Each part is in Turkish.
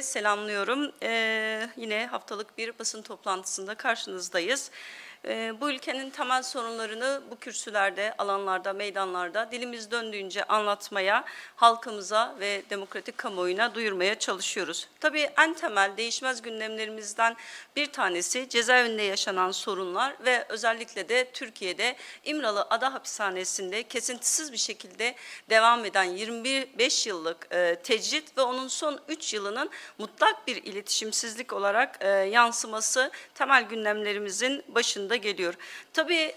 Selamlıyorum. Ee, yine haftalık bir basın toplantısında karşınızdayız. Ee, bu ülkenin temel sorunlarını bu kürsülerde, alanlarda, meydanlarda dilimiz döndüğünce anlatmaya, halkımıza ve demokratik kamuoyuna duyurmaya çalışıyoruz. Tabii en temel değişmez gündemlerimizden bir tanesi cezaevinde yaşanan sorunlar ve özellikle de Türkiye'de İmralı Ada Hapishanesi'nde kesintisiz bir şekilde devam eden 25 yıllık e, tecrit ve onun son 3 yılının mutlak bir iletişimsizlik olarak e, yansıması temel gündemlerimizin başında geliyor. Tabii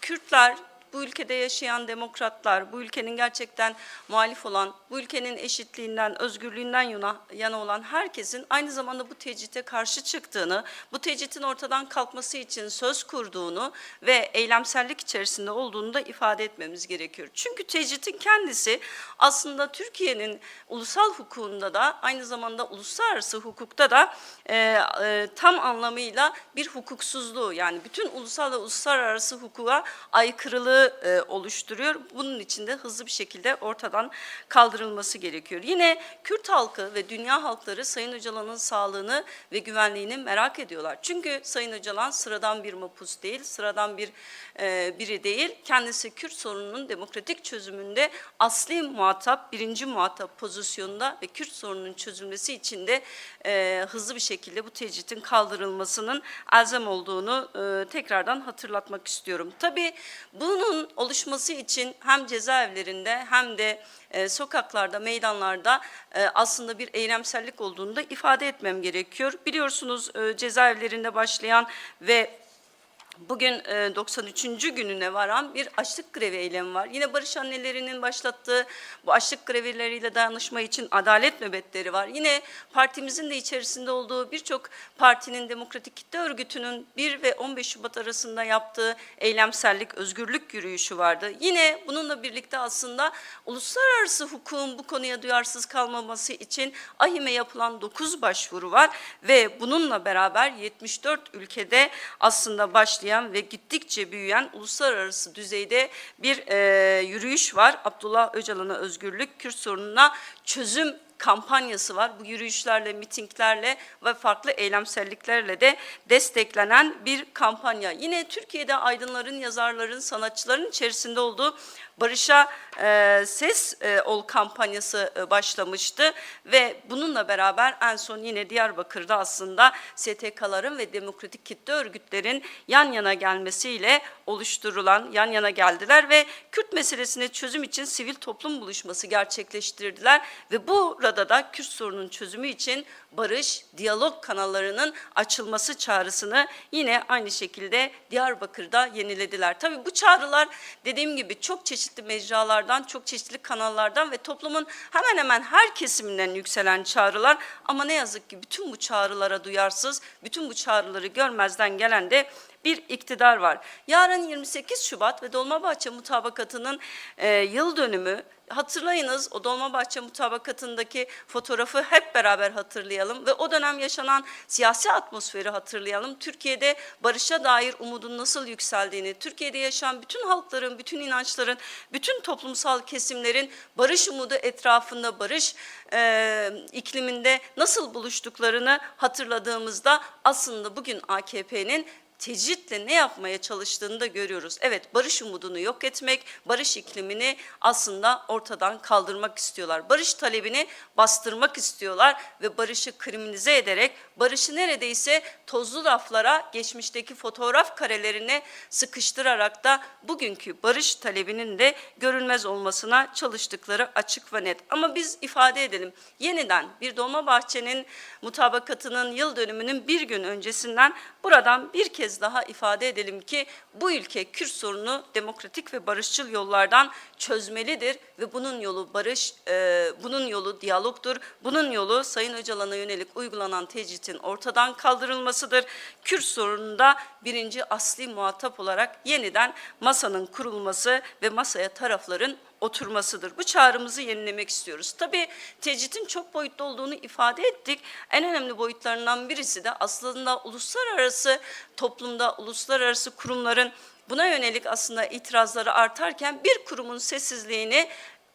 Kürtler, bu ülkede yaşayan demokratlar, bu ülkenin gerçekten muhalif olan, bu ülkenin eşitliğinden, özgürlüğünden yana, olan herkesin aynı zamanda bu tecrite karşı çıktığını, bu tecritin ortadan kalkması için söz kurduğunu ve eylemsellik içerisinde olduğunu da ifade etmemiz gerekiyor. Çünkü tecritin kendisi aslında Türkiye'nin ulusal hukukunda da aynı zamanda uluslararası hukukta da e, e, tam anlamıyla bir hukuksuzluğu yani bütün ulusal ve uluslararası hukuka aykırılığı e, oluşturuyor. Bunun için de hızlı bir şekilde ortadan kaldırılması gerekiyor. Yine Kürt halkı ve dünya halkları Sayın Öcalan'ın sağlığını ve güvenliğini merak ediyorlar. Çünkü Sayın Öcalan sıradan bir mapus değil, sıradan bir e, biri değil. Kendisi Kürt sorununun demokratik çözümünde asli muhatap, birinci muhatap pozisyonunda ve Kürt sorununun çözülmesi için de e, hızlı bir şekilde bu tecritin kaldırılmasının elzem olduğunu e, tekrardan hatırlatmak istiyorum. Tabii bunun oluşması için hem cezaevlerinde hem de e, sokaklarda, meydanlarda e, aslında bir eylemsellik olduğunu da ifade etmem gerekiyor. Biliyorsunuz e, cezaevlerinde başlayan ve Bugün e, 93. gününe varan bir açlık grevi eylemi var. Yine Barış Annelerinin başlattığı bu açlık grevleriyle dayanışma için adalet nöbetleri var. Yine partimizin de içerisinde olduğu birçok partinin demokratik kitle örgütünün 1 ve 15 Şubat arasında yaptığı eylemsellik, özgürlük yürüyüşü vardı. Yine bununla birlikte aslında uluslararası hukukun bu konuya duyarsız kalmaması için AHİM'e yapılan 9 başvuru var ve bununla beraber 74 ülkede aslında başlayan ve gittikçe büyüyen uluslararası düzeyde bir e, yürüyüş var. Abdullah Öcalan'a özgürlük, Kürt sorununa çözüm kampanyası var. Bu yürüyüşlerle, mitinglerle ve farklı eylemselliklerle de desteklenen bir kampanya. Yine Türkiye'de aydınların, yazarların, sanatçıların içerisinde olduğu Barış'a e, Ses e, Ol kampanyası e, başlamıştı ve bununla beraber en son yine Diyarbakır'da aslında STK'ların ve demokratik kitle örgütlerin yan yana gelmesiyle oluşturulan, yan yana geldiler ve Kürt meselesine çözüm için sivil toplum buluşması gerçekleştirdiler ve burada da Kürt sorunun çözümü için barış, diyalog kanallarının açılması çağrısını yine aynı şekilde Diyarbakır'da yenilediler. Tabii bu çağrılar dediğim gibi çok çeşitli mecralardan, çok çeşitli kanallardan ve toplumun hemen hemen her kesiminden yükselen çağrılar ama ne yazık ki bütün bu çağrılara duyarsız, bütün bu çağrıları görmezden gelen de bir iktidar var. Yarın 28 Şubat ve Dolmabahçe Mutabakatı'nın e, yıl dönümü hatırlayınız o Dolmabahçe mutabakatındaki fotoğrafı hep beraber hatırlayalım ve o dönem yaşanan siyasi atmosferi hatırlayalım. Türkiye'de barışa dair umudun nasıl yükseldiğini, Türkiye'de yaşayan bütün halkların, bütün inançların, bütün toplumsal kesimlerin barış umudu etrafında, barış e, ikliminde nasıl buluştuklarını hatırladığımızda aslında bugün AKP'nin tecritle ne yapmaya çalıştığını da görüyoruz. Evet barış umudunu yok etmek, barış iklimini aslında ortadan kaldırmak istiyorlar. Barış talebini bastırmak istiyorlar ve barışı kriminalize ederek barışı neredeyse tozlu raflara, geçmişteki fotoğraf karelerine sıkıştırarak da bugünkü barış talebinin de görülmez olmasına çalıştıkları açık ve net. Ama biz ifade edelim yeniden bir Dolmabahçe'nin mutabakatının yıl dönümünün bir gün öncesinden buradan bir kez daha ifade edelim ki bu ülke Kürt sorunu demokratik ve barışçıl yollardan çözmelidir ve bunun yolu barış, e, bunun yolu diyalogtur. Bunun yolu Sayın Öcalan'a yönelik uygulanan tecritin ortadan kaldırılmasıdır. Kürt sorununda birinci asli muhatap olarak yeniden masanın kurulması ve masaya tarafların oturmasıdır. Bu çağrımızı yenilemek istiyoruz. Tabii tecritin çok boyutlu olduğunu ifade ettik. En önemli boyutlarından birisi de aslında uluslararası toplumda, uluslararası kurumların buna yönelik aslında itirazları artarken bir kurumun sessizliğini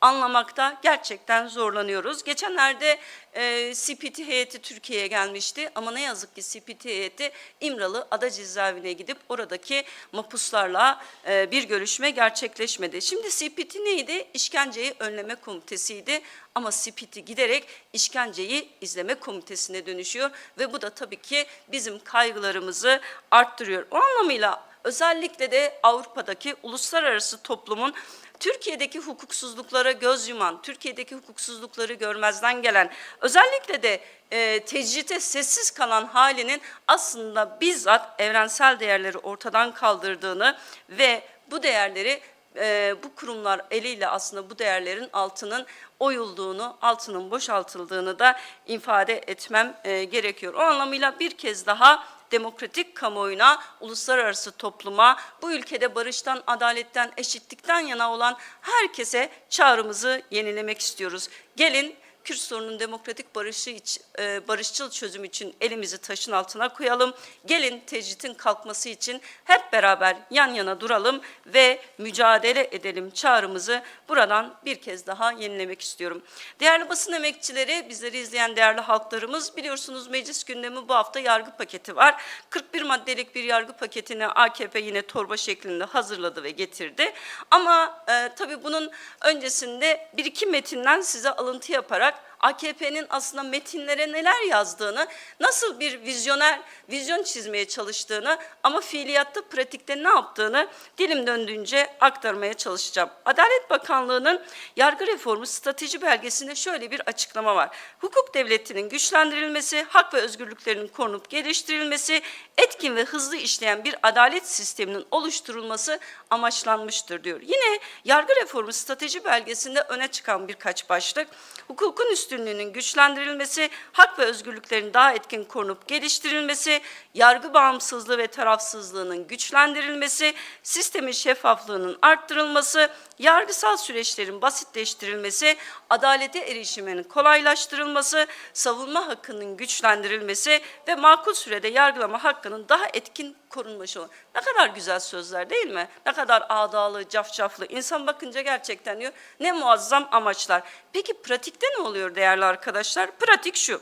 anlamakta gerçekten zorlanıyoruz. Geçenlerde e, CPT heyeti Türkiye'ye gelmişti ama ne yazık ki CPT heyeti İmralı Ada Cezaevine gidip oradaki mapuslarla e, bir görüşme gerçekleşmedi. Şimdi CPT neydi? İşkenceyi Önleme Komitesi'ydi ama CPT giderek işkenceyi izleme komitesine dönüşüyor ve bu da tabii ki bizim kaygılarımızı arttırıyor. O anlamıyla özellikle de Avrupa'daki uluslararası toplumun Türkiye'deki hukuksuzluklara göz yuman, Türkiye'deki hukuksuzlukları görmezden gelen, özellikle de e, tecrite sessiz kalan halinin aslında bizzat evrensel değerleri ortadan kaldırdığını ve bu değerleri e, bu kurumlar eliyle aslında bu değerlerin altının oyulduğunu, altının boşaltıldığını da ifade etmem e, gerekiyor. O anlamıyla bir kez daha demokratik kamuoyuna, uluslararası topluma, bu ülkede barıştan, adaletten, eşitlikten yana olan herkese çağrımızı yenilemek istiyoruz. Gelin Kürt sorunun demokratik barışı iç, e, barışçıl çözüm için elimizi taşın altına koyalım. Gelin tecritin kalkması için hep beraber yan yana duralım ve mücadele edelim çağrımızı buradan bir kez daha yenilemek istiyorum. Değerli basın emekçileri, bizleri izleyen değerli halklarımız biliyorsunuz meclis gündemi bu hafta yargı paketi var. 41 maddelik bir yargı paketini AKP yine torba şeklinde hazırladı ve getirdi. Ama e, tabii bunun öncesinde bir iki metinden size alıntı yaparak AKP'nin aslında metinlere neler yazdığını, nasıl bir vizyoner, vizyon çizmeye çalıştığını ama fiiliyatta, pratikte ne yaptığını dilim döndüğünce aktarmaya çalışacağım. Adalet Bakanlığı'nın yargı reformu strateji belgesinde şöyle bir açıklama var. Hukuk devletinin güçlendirilmesi, hak ve özgürlüklerinin korunup geliştirilmesi, etkin ve hızlı işleyen bir adalet sisteminin oluşturulması amaçlanmıştır diyor. Yine yargı reformu strateji belgesinde öne çıkan birkaç başlık, hukukun üstünlüğünün güçlendirilmesi, hak ve özgürlüklerin daha etkin korunup geliştirilmesi, yargı bağımsızlığı ve tarafsızlığının güçlendirilmesi, sistemin şeffaflığının arttırılması, yargısal süreçlerin basitleştirilmesi, adalete erişimin kolaylaştırılması, savunma hakkının güçlendirilmesi ve makul sürede yargılama hakkının daha etkin korunması. Ne kadar güzel sözler değil mi? Ne kadar ağdalı, cafcaflı. İnsan bakınca gerçekten diyor ne muazzam amaçlar. Peki pratikte ne oluyor değerli arkadaşlar? Pratik şu.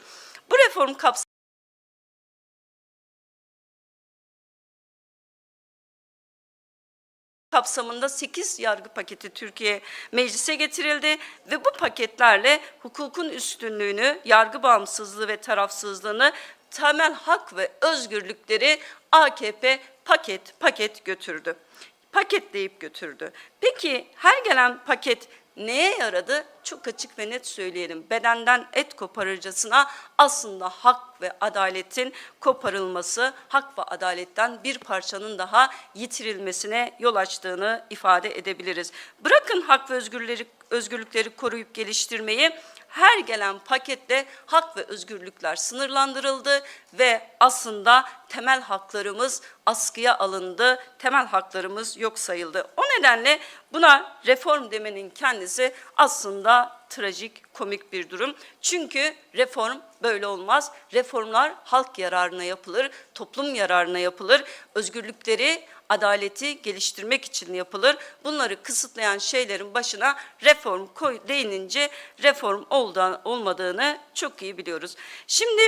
Bu reform kapsamında kapsamında 8 yargı paketi Türkiye meclise getirildi ve bu paketlerle hukukun üstünlüğünü, yargı bağımsızlığı ve tarafsızlığını, temel hak ve özgürlükleri AKP paket paket götürdü. Paketleyip götürdü. Peki her gelen paket neye yaradı? Çok açık ve net söyleyelim. Bedenden et koparırcasına aslında hak ve adaletin koparılması, hak ve adaletten bir parçanın daha yitirilmesine yol açtığını ifade edebiliriz. Bırakın hak ve özgürlükleri, özgürlükleri koruyup geliştirmeyi, her gelen pakette hak ve özgürlükler sınırlandırıldı ve aslında temel haklarımız askıya alındı, temel haklarımız yok sayıldı. O nedenle buna reform demenin kendisi aslında trajik, komik bir durum. Çünkü reform böyle olmaz. Reformlar halk yararına yapılır, toplum yararına yapılır. Özgürlükleri, adaleti geliştirmek için yapılır. Bunları kısıtlayan şeylerin başına reform koy değinince reform olda, olmadığını çok iyi biliyoruz. Şimdi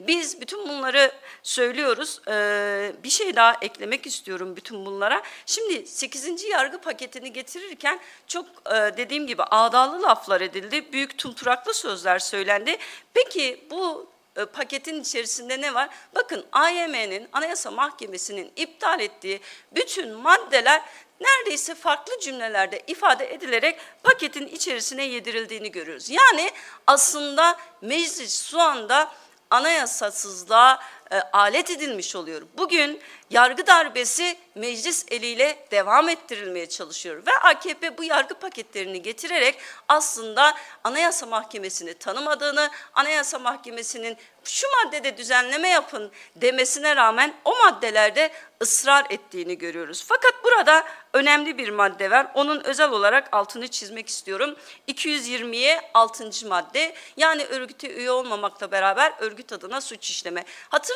biz bütün bunları söylüyoruz. Ee, bir şey daha eklemek istiyorum bütün bunlara. Şimdi 8. yargı paketini getirirken çok e, dediğim gibi ağdalı laflar edildi. Büyük tumturaklı sözler söylendi. Peki bu e, paketin içerisinde ne var? Bakın AYM'nin, Anayasa Mahkemesi'nin iptal ettiği bütün maddeler neredeyse farklı cümlelerde ifade edilerek paketin içerisine yedirildiğini görüyoruz. Yani aslında meclis şu anda anayasasızlığa e, alet edilmiş oluyor. Bugün yargı darbesi meclis eliyle devam ettirilmeye çalışıyor ve AKP bu yargı paketlerini getirerek aslında Anayasa Mahkemesi'ni tanımadığını, Anayasa Mahkemesi'nin şu maddede düzenleme yapın demesine rağmen o maddelerde ısrar ettiğini görüyoruz. Fakat burada önemli bir madde var. Onun özel olarak altını çizmek istiyorum. 220'ye 6. madde yani örgüte üye olmamakla beraber örgüt adına suç işleme.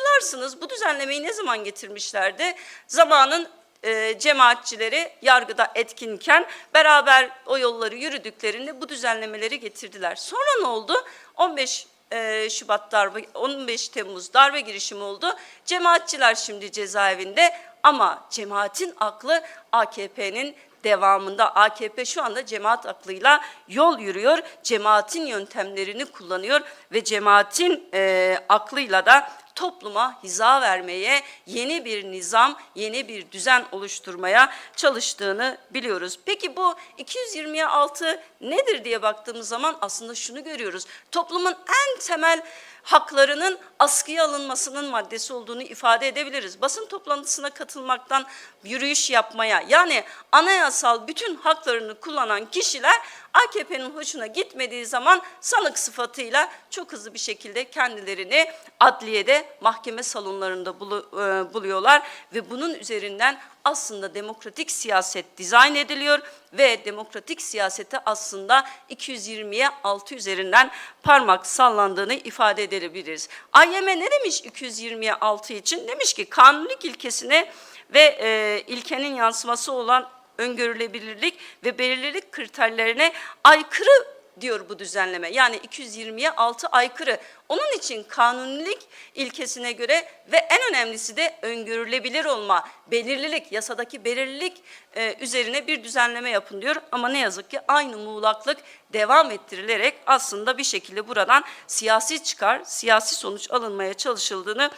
Hatırlarsınız bu düzenlemeyi ne zaman getirmişlerdi? Zamanın e, cemaatçileri yargıda etkinken beraber o yolları yürüdüklerinde bu düzenlemeleri getirdiler. Sonra ne oldu? 15 e, Şubat darbe 15 Temmuz darbe girişimi oldu. Cemaatçiler şimdi cezaevinde ama cemaatin aklı AKP'nin devamında AKP şu anda cemaat aklıyla yol yürüyor. Cemaatin yöntemlerini kullanıyor ve cemaatin e, aklıyla da topluma hiza vermeye, yeni bir nizam, yeni bir düzen oluşturmaya çalıştığını biliyoruz. Peki bu 220'ye 6 nedir diye baktığımız zaman aslında şunu görüyoruz. Toplumun en temel haklarının askıya alınmasının maddesi olduğunu ifade edebiliriz. Basın toplantısına katılmaktan yürüyüş yapmaya yani anayasal bütün haklarını kullanan kişiler AKP'nin hoşuna gitmediği zaman sanık sıfatıyla çok hızlı bir şekilde kendilerini adliyede mahkeme salonlarında e, buluyorlar ve bunun üzerinden aslında demokratik siyaset dizayn ediliyor ve demokratik siyasete aslında 220'ye 6 üzerinden parmak sallandığını ifade edebiliriz. AYM ne demiş 220'ye 6 için? Demiş ki kanunluk ilkesine ve e, ilkenin yansıması olan öngörülebilirlik ve belirlilik kriterlerine aykırı diyor bu düzenleme. Yani 220'ye 6 aykırı. Onun için kanunilik ilkesine göre ve en önemlisi de öngörülebilir olma, belirlilik, yasadaki belirlilik e, üzerine bir düzenleme yapın diyor. Ama ne yazık ki aynı muğlaklık devam ettirilerek aslında bir şekilde buradan siyasi çıkar, siyasi sonuç alınmaya çalışıldığını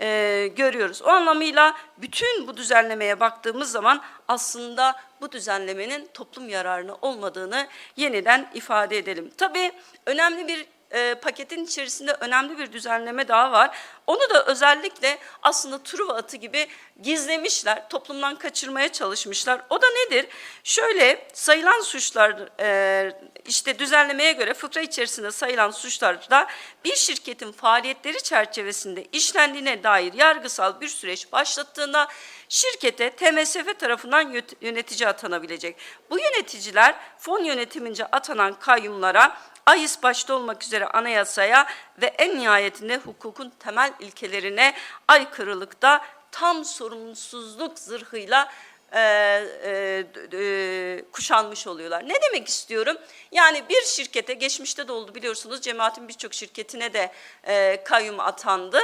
e, görüyoruz. O anlamıyla bütün bu düzenlemeye baktığımız zaman aslında bu düzenlemenin toplum yararına olmadığını yeniden ifade edelim. Tabii önemli bir e, paketin içerisinde önemli bir düzenleme daha var. Onu da özellikle aslında Truva atı gibi gizlemişler, toplumdan kaçırmaya çalışmışlar. O da nedir? Şöyle sayılan suçlar e, işte düzenlemeye göre fıkra içerisinde sayılan suçlarda bir şirketin faaliyetleri çerçevesinde işlendiğine dair yargısal bir süreç başlattığında şirkete TMSF tarafından yönetici atanabilecek. Bu yöneticiler fon yönetimince atanan kayyumlara AİS başta olmak üzere anayasaya ve en nihayetinde hukukun temel ilkelerine aykırılıkta tam sorumsuzluk zırhıyla e, e, e, kuşanmış oluyorlar. Ne demek istiyorum? Yani bir şirkete geçmişte de oldu biliyorsunuz cemaatin birçok şirketine de e, kayyum atandı.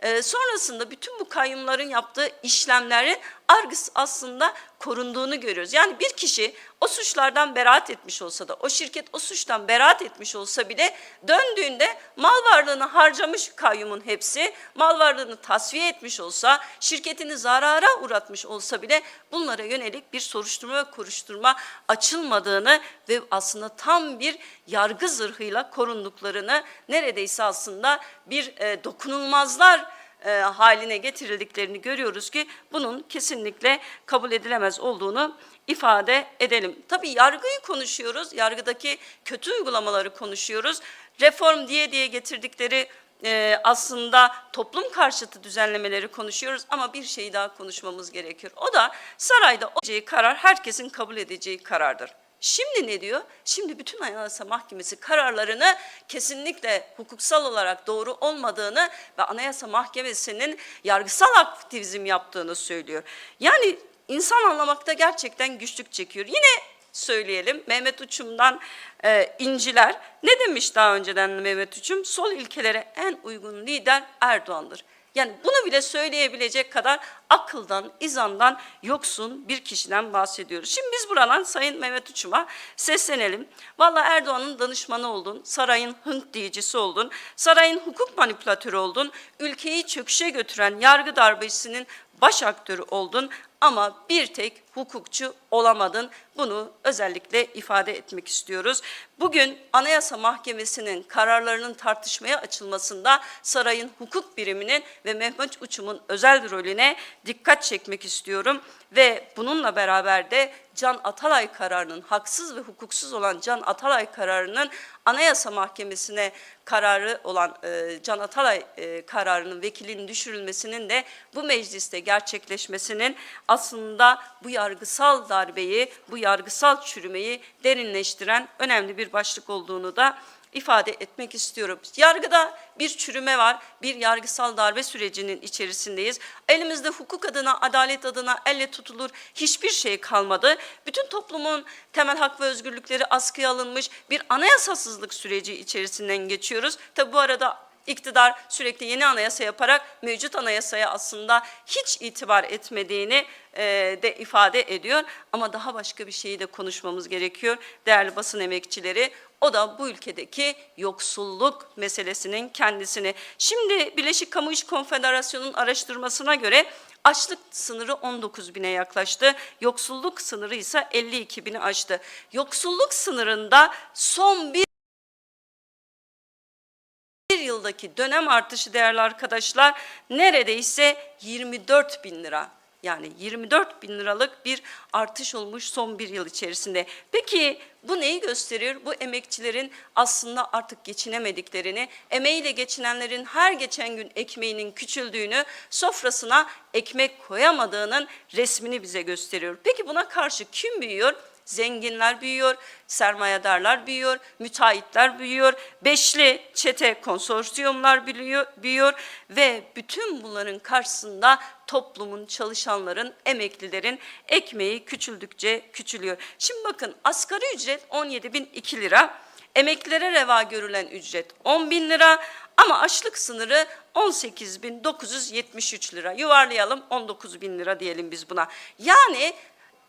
E, sonrasında bütün bu kayyumların yaptığı işlemlerin argıs aslında korunduğunu görüyoruz. Yani bir kişi o suçlardan beraat etmiş olsa da, o şirket o suçtan beraat etmiş olsa bile döndüğünde mal varlığını harcamış kayyumun hepsi, mal varlığını tasfiye etmiş olsa, şirketini zarara uğratmış olsa bile bunlara yönelik bir soruşturma ve kuruşturma açılmadığını ve aslında tam bir yargı zırhıyla korunduklarını neredeyse aslında bir e, dokunulmazlar e, haline getirildiklerini görüyoruz ki bunun kesinlikle kabul edilemez olduğunu ifade edelim. Tabii yargıyı konuşuyoruz, yargıdaki kötü uygulamaları konuşuyoruz. Reform diye diye getirdikleri e, aslında toplum karşıtı düzenlemeleri konuşuyoruz ama bir şeyi daha konuşmamız gerekiyor. O da sarayda olacağı karar herkesin kabul edeceği karardır. Şimdi ne diyor? Şimdi bütün Anayasa Mahkemesi kararlarını kesinlikle hukuksal olarak doğru olmadığını ve Anayasa Mahkemesi'nin yargısal aktivizm yaptığını söylüyor. Yani insan anlamakta gerçekten güçlük çekiyor. Yine söyleyelim Mehmet Uçum'dan e, inciler. Ne demiş daha önceden Mehmet Uçum? Sol ilkelere en uygun lider Erdoğan'dır. Yani bunu bile söyleyebilecek kadar akıldan, izandan yoksun bir kişiden bahsediyoruz. Şimdi biz buradan Sayın Mehmet Uçum'a seslenelim. Vallahi Erdoğan'ın danışmanı oldun, sarayın hınk diyicisi oldun, sarayın hukuk manipülatörü oldun, ülkeyi çöküşe götüren yargı darbesinin baş aktörü oldun ama bir tek hukukçu olamadın. Bunu özellikle ifade etmek istiyoruz. Bugün Anayasa Mahkemesi'nin kararlarının tartışmaya açılmasında sarayın hukuk biriminin ve Mehmet Uçum'un özel rolüne dikkat çekmek istiyorum. Ve bununla beraber de Can Atalay kararının, haksız ve hukuksuz olan Can Atalay kararının Anayasa Mahkemesi'ne kararı olan e, Can Atalay e, kararının vekilinin düşürülmesinin de bu mecliste gerçekleşmesinin aslında bu yargısal darbeyi, bu yargısal çürümeyi derinleştiren önemli bir başlık olduğunu da ifade etmek istiyorum. Yargıda bir çürüme var. Bir yargısal darbe sürecinin içerisindeyiz. Elimizde hukuk adına, adalet adına elle tutulur hiçbir şey kalmadı. Bütün toplumun temel hak ve özgürlükleri askıya alınmış bir anayasasızlık süreci içerisinden geçiyoruz. Tabi bu arada iktidar sürekli yeni anayasa yaparak mevcut anayasaya aslında hiç itibar etmediğini e, de ifade ediyor. Ama daha başka bir şeyi de konuşmamız gerekiyor değerli basın emekçileri. O da bu ülkedeki yoksulluk meselesinin kendisini. Şimdi Birleşik Kamu İş Konfederasyonu'nun araştırmasına göre açlık sınırı 19 bine yaklaştı. Yoksulluk sınırı ise 52 bini aştı. Yoksulluk sınırında son bir yıldaki dönem artışı değerli arkadaşlar neredeyse 24 bin lira. Yani 24 bin liralık bir artış olmuş son bir yıl içerisinde. Peki bu neyi gösteriyor? Bu emekçilerin aslında artık geçinemediklerini, emeğiyle geçinenlerin her geçen gün ekmeğinin küçüldüğünü, sofrasına ekmek koyamadığının resmini bize gösteriyor. Peki buna karşı kim büyüyor? Zenginler büyüyor, sermayedarlar büyüyor, müteahhitler büyüyor, beşli çete konsorsiyumlar büyüyor, ve bütün bunların karşısında toplumun, çalışanların, emeklilerin ekmeği küçüldükçe küçülüyor. Şimdi bakın asgari ücret 17.002 lira, emeklilere reva görülen ücret 10 bin lira ama açlık sınırı 18.973 lira. Yuvarlayalım 19 bin lira diyelim biz buna. Yani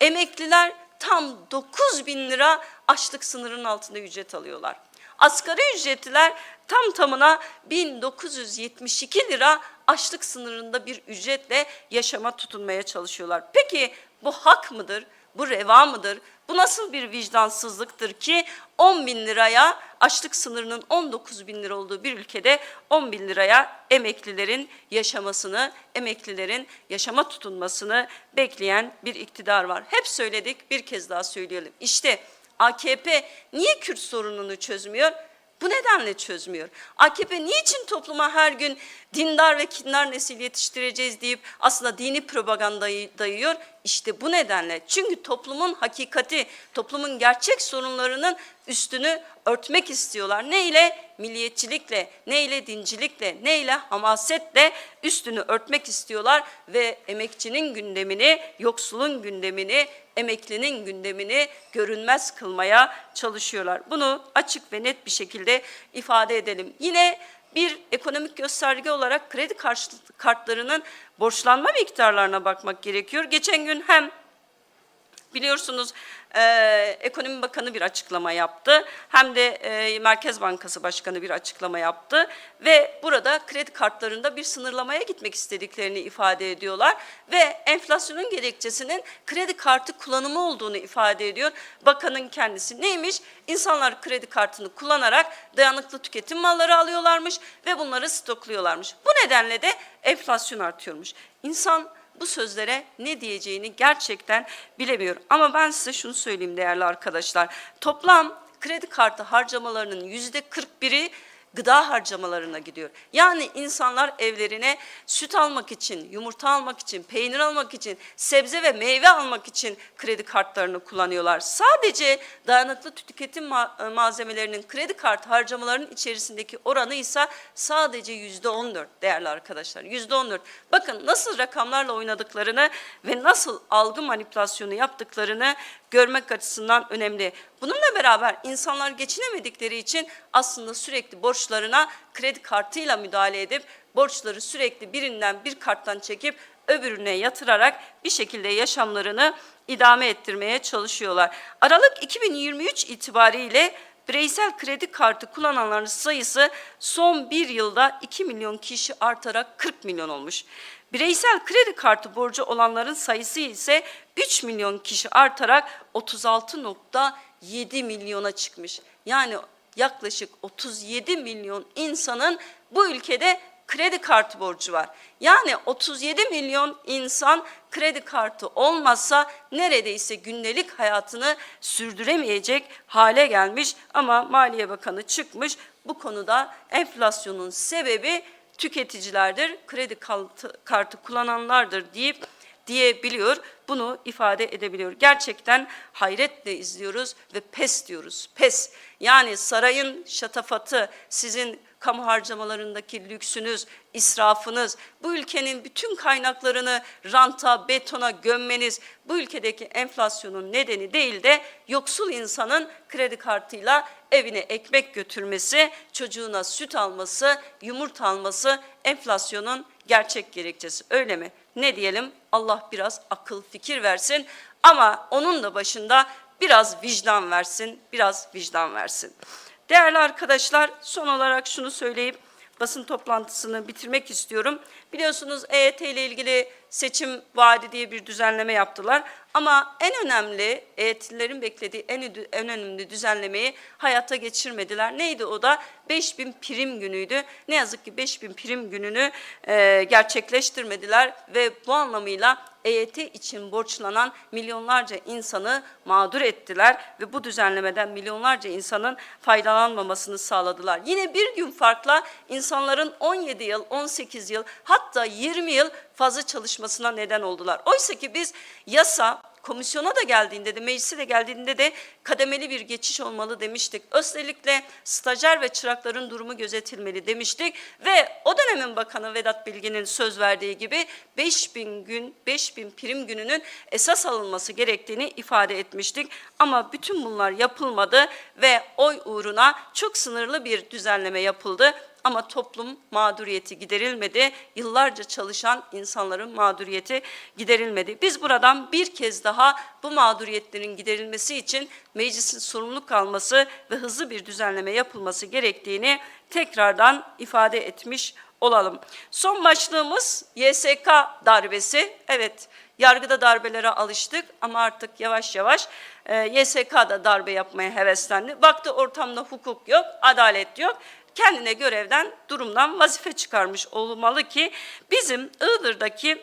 emekliler tam 9 bin lira açlık sınırının altında ücret alıyorlar. Asgari ücretliler tam tamına 1972 lira açlık sınırında bir ücretle yaşama tutunmaya çalışıyorlar. Peki bu hak mıdır? Bu reva mıdır? Bu nasıl bir vicdansızlıktır ki 10 bin liraya açlık sınırının 19 bin lira olduğu bir ülkede 10 bin liraya emeklilerin yaşamasını, emeklilerin yaşama tutunmasını bekleyen bir iktidar var. Hep söyledik bir kez daha söyleyelim. İşte AKP niye Kürt sorununu çözmüyor? Bu nedenle çözmüyor. AKP niçin topluma her gün dindar ve kindar nesil yetiştireceğiz deyip aslında dini propagandayı dayıyor? İşte bu nedenle. Çünkü toplumun hakikati, toplumun gerçek sorunlarının üstünü örtmek istiyorlar. Ne ile? Milliyetçilikle, ne ile dincilikle, ne ile hamasetle üstünü örtmek istiyorlar ve emekçinin gündemini, yoksulun gündemini, emeklinin gündemini görünmez kılmaya çalışıyorlar. Bunu açık ve net bir şekilde ifade edelim. Yine bir ekonomik gösterge olarak kredi kartlarının borçlanma miktarlarına bakmak gerekiyor. Geçen gün hem biliyorsunuz e, Ekonomi Bakanı bir açıklama yaptı. Hem de e, Merkez Bankası Başkanı bir açıklama yaptı. Ve burada kredi kartlarında bir sınırlamaya gitmek istediklerini ifade ediyorlar. Ve enflasyonun gerekçesinin kredi kartı kullanımı olduğunu ifade ediyor. Bakanın kendisi neymiş? İnsanlar kredi kartını kullanarak dayanıklı tüketim malları alıyorlarmış ve bunları stokluyorlarmış. Bu nedenle de enflasyon artıyormuş. İnsan bu sözlere ne diyeceğini gerçekten bilemiyor. Ama ben size şunu söyleyeyim değerli arkadaşlar. Toplam kredi kartı harcamalarının yüzde 41'i gıda harcamalarına gidiyor. Yani insanlar evlerine süt almak için, yumurta almak için, peynir almak için, sebze ve meyve almak için kredi kartlarını kullanıyorlar. Sadece dayanıklı tüketim ma- malzemelerinin kredi kartı harcamalarının içerisindeki oranı ise sadece yüzde 14 değerli arkadaşlar. Yüzde 14. Bakın nasıl rakamlarla oynadıklarını ve nasıl algı manipülasyonu yaptıklarını görmek açısından önemli. Bununla beraber insanlar geçinemedikleri için aslında sürekli borçlarına kredi kartıyla müdahale edip borçları sürekli birinden bir karttan çekip öbürüne yatırarak bir şekilde yaşamlarını idame ettirmeye çalışıyorlar. Aralık 2023 itibariyle bireysel kredi kartı kullananların sayısı son bir yılda 2 milyon kişi artarak 40 milyon olmuş. Bireysel kredi kartı borcu olanların sayısı ise 3 milyon kişi artarak 36.7 milyona çıkmış. Yani yaklaşık 37 milyon insanın bu ülkede kredi kartı borcu var. Yani 37 milyon insan kredi kartı olmazsa neredeyse gündelik hayatını sürdüremeyecek hale gelmiş ama Maliye Bakanı çıkmış bu konuda enflasyonun sebebi tüketicilerdir, kredi kartı, kullananlardır deyip diyebiliyor. Bunu ifade edebiliyor. Gerçekten hayretle izliyoruz ve pes diyoruz. Pes. Yani sarayın şatafatı, sizin kamu harcamalarındaki lüksünüz, israfınız, bu ülkenin bütün kaynaklarını ranta, betona gömmeniz, bu ülkedeki enflasyonun nedeni değil de yoksul insanın kredi kartıyla evine ekmek götürmesi, çocuğuna süt alması, yumurta alması enflasyonun gerçek gerekçesi. Öyle mi? Ne diyelim? Allah biraz akıl fikir versin ama onun da başında biraz vicdan versin, biraz vicdan versin. Değerli arkadaşlar son olarak şunu söyleyip basın toplantısını bitirmek istiyorum. Biliyorsunuz EYT ile ilgili seçim vaadi diye bir düzenleme yaptılar. Ama en önemli EYT'lilerin beklediği en, en önemli düzenlemeyi hayata geçirmediler. Neydi o da? 5000 prim günüydü. Ne yazık ki 5000 prim gününü e, gerçekleştirmediler ve bu anlamıyla EYT için borçlanan milyonlarca insanı mağdur ettiler ve bu düzenlemeden milyonlarca insanın faydalanmamasını sağladılar. Yine bir gün farkla insanların 17 yıl, 18 yıl hatta 20 yıl fazla çalışmasına neden oldular. Oysa ki biz yasa komisyona da geldiğinde de meclise de geldiğinde de kademeli bir geçiş olmalı demiştik. Özellikle stajyer ve çırakların durumu gözetilmeli demiştik ve o dönemin bakanı Vedat Bilgin'in söz verdiği gibi 5000 gün 5000 prim gününün esas alınması gerektiğini ifade etmiştik. Ama bütün bunlar yapılmadı ve oy uğruna çok sınırlı bir düzenleme yapıldı ama toplum mağduriyeti giderilmedi. Yıllarca çalışan insanların mağduriyeti giderilmedi. Biz buradan bir kez daha bu mağduriyetlerin giderilmesi için meclisin sorumluluk alması ve hızlı bir düzenleme yapılması gerektiğini tekrardan ifade etmiş olalım. Son başlığımız YSK darbesi. Evet, yargıda darbelere alıştık ama artık yavaş yavaş e, YSK da darbe yapmaya heveslendi. Baktı ortamda hukuk yok, adalet yok kendine görevden, durumdan vazife çıkarmış olmalı ki bizim Iğdır'daki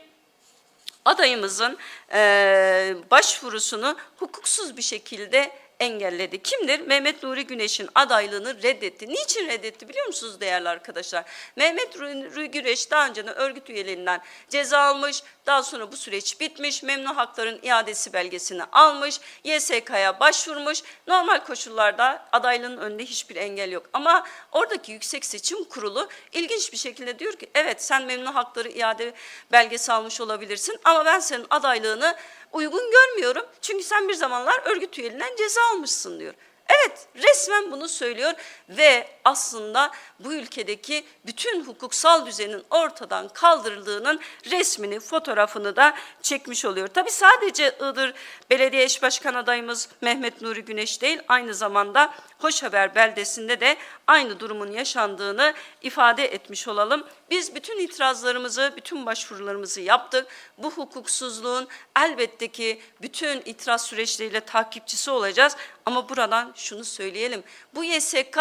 adayımızın eee, başvurusunu hukuksuz bir şekilde engelledi. Kimdir? Mehmet Nuri Güneş'in adaylığını reddetti. Niçin reddetti biliyor musunuz değerli arkadaşlar? Mehmet Nuri Güneş daha önceden örgüt üyeliğinden ceza almış. Daha sonra bu süreç bitmiş. Memnu hakların iadesi belgesini almış. YSK'ya başvurmuş. Normal koşullarda adaylığın önünde hiçbir engel yok. Ama oradaki Yüksek Seçim Kurulu ilginç bir şekilde diyor ki evet sen memnu hakları iade belgesi almış olabilirsin ama ben senin adaylığını uygun görmüyorum. Çünkü sen bir zamanlar örgüt üyeliğinden ceza almışsın diyor. Evet resmen bunu söylüyor ve aslında bu ülkedeki bütün hukuksal düzenin ortadan kaldırıldığının resmini, fotoğrafını da çekmiş oluyor. Tabii sadece Iğdır Belediye Eş Başkan adayımız Mehmet Nuri Güneş değil, aynı zamanda Hoşhaber beldesinde de aynı durumun yaşandığını ifade etmiş olalım. Biz bütün itirazlarımızı, bütün başvurularımızı yaptık. Bu hukuksuzluğun elbette ki bütün itiraz süreçleriyle takipçisi olacağız. Ama buradan şunu söyleyelim. Bu YSK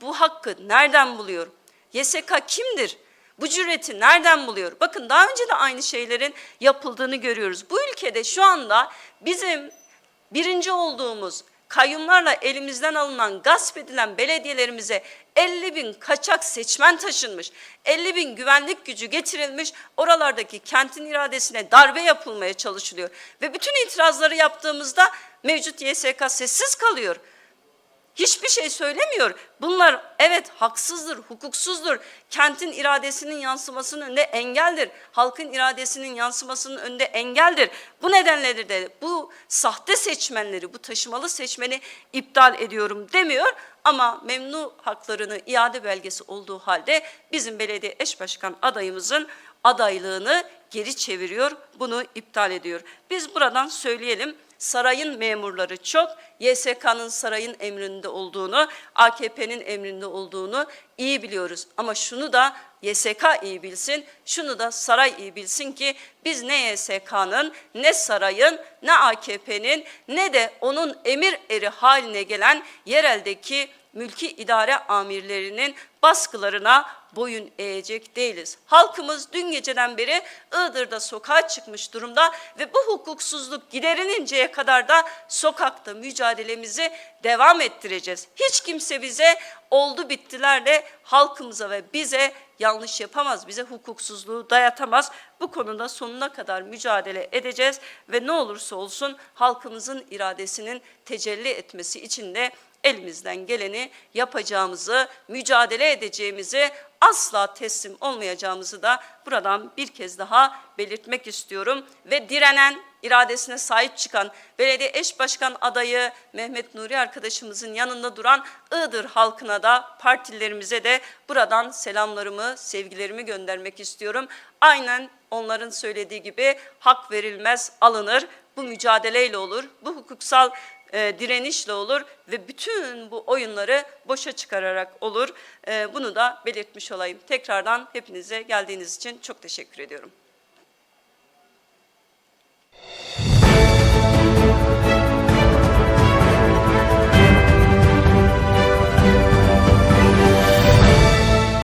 bu hakkı nereden buluyor? YSK kimdir? Bu cüreti nereden buluyor? Bakın daha önce de aynı şeylerin yapıldığını görüyoruz. Bu ülkede şu anda bizim birinci olduğumuz kayyumlarla elimizden alınan, gasp edilen belediyelerimize 50 bin kaçak seçmen taşınmış, 50 bin güvenlik gücü getirilmiş, oralardaki kentin iradesine darbe yapılmaya çalışılıyor. Ve bütün itirazları yaptığımızda mevcut YSK sessiz kalıyor. Hiçbir şey söylemiyor. Bunlar evet haksızdır, hukuksuzdur. Kentin iradesinin yansımasının önünde engeldir. Halkın iradesinin yansımasının önünde engeldir. Bu nedenledir de bu sahte seçmenleri, bu taşımalı seçmeni iptal ediyorum demiyor. Ama memnu haklarını iade belgesi olduğu halde bizim belediye eş başkan adayımızın adaylığını geri çeviriyor, bunu iptal ediyor. Biz buradan söyleyelim, sarayın memurları çok, YSK'nın sarayın emrinde olduğunu, AKP'nin emrinde olduğunu iyi biliyoruz. Ama şunu da YSK iyi bilsin, şunu da saray iyi bilsin ki biz ne YSK'nın, ne sarayın, ne AKP'nin, ne de onun emir eri haline gelen yereldeki mülki idare amirlerinin baskılarına boyun eğecek değiliz. Halkımız dün geceden beri Iğdır'da sokağa çıkmış durumda ve bu hukuksuzluk giderilinceye kadar da sokakta mücadelemizi devam ettireceğiz. Hiç kimse bize oldu bittilerle halkımıza ve bize yanlış yapamaz, bize hukuksuzluğu dayatamaz. bu konuda sonuna kadar mücadele edeceğiz ve ne olursa olsun halkımızın iradesinin tecelli etmesi için de elimizden geleni yapacağımızı, mücadele edeceğimizi, asla teslim olmayacağımızı da buradan bir kez daha belirtmek istiyorum. Ve direnen, iradesine sahip çıkan belediye eş başkan adayı Mehmet Nuri arkadaşımızın yanında duran Iğdır halkına da partilerimize de buradan selamlarımı, sevgilerimi göndermek istiyorum. Aynen onların söylediği gibi hak verilmez alınır. Bu mücadeleyle olur, bu hukuksal e, direnişle olur ve bütün bu oyunları boşa çıkararak olur. E, bunu da belirtmiş olayım. Tekrardan hepinize geldiğiniz için çok teşekkür ediyorum.